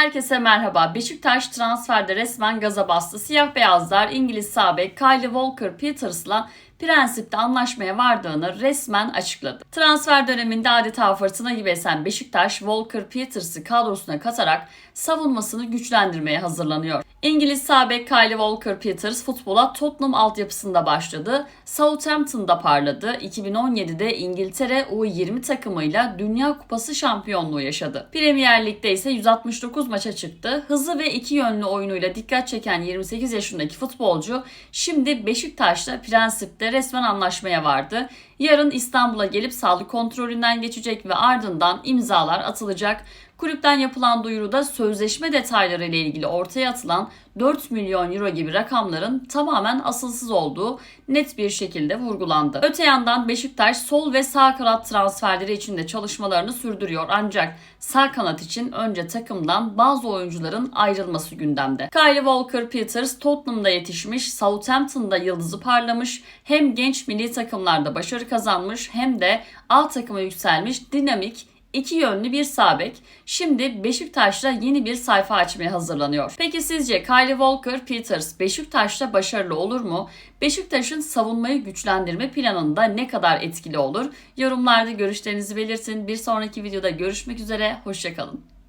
Herkese merhaba. Beşiktaş transferde resmen gaza bastı. Siyah beyazlar İngiliz sağ bek Kyle Walker Peters'la prensipte anlaşmaya vardığını resmen açıkladı. Transfer döneminde adeta fırtına gibi esen Beşiktaş Walker Peters'ı kadrosuna katarak savunmasını güçlendirmeye hazırlanıyor. İngiliz sağ bek Walker Peters futbola Tottenham altyapısında başladı. Southampton'da parladı. 2017'de İngiltere U20 takımıyla Dünya Kupası şampiyonluğu yaşadı. Premier Lig'de ise 169 maça çıktı. Hızlı ve iki yönlü oyunuyla dikkat çeken 28 yaşındaki futbolcu şimdi Beşiktaş'ta prensipte resmen anlaşmaya vardı. Yarın İstanbul'a gelip sağlık kontrolünden geçecek ve ardından imzalar atılacak. Kulüpten yapılan duyuruda sözleşme detayları ile ilgili ortaya atılan 4 milyon euro gibi rakamların tamamen asılsız olduğu net bir şekilde vurgulandı. Öte yandan Beşiktaş sol ve sağ kanat transferleri için de çalışmalarını sürdürüyor ancak sağ kanat için önce takımdan bazı oyuncuların ayrılması gündemde. Kyle Walker Peters Tottenham'da yetişmiş, Southampton'da yıldızı parlamış, hem genç milli takımlarda başarı kazanmış hem de alt takıma yükselmiş dinamik iki yönlü bir sağ bek. Şimdi Beşiktaş'ta yeni bir sayfa açmaya hazırlanıyor. Peki sizce Kyle Walker Peters Beşiktaş'ta başarılı olur mu? Beşiktaş'ın savunmayı güçlendirme planında ne kadar etkili olur? Yorumlarda görüşlerinizi belirtin. Bir sonraki videoda görüşmek üzere. Hoşçakalın.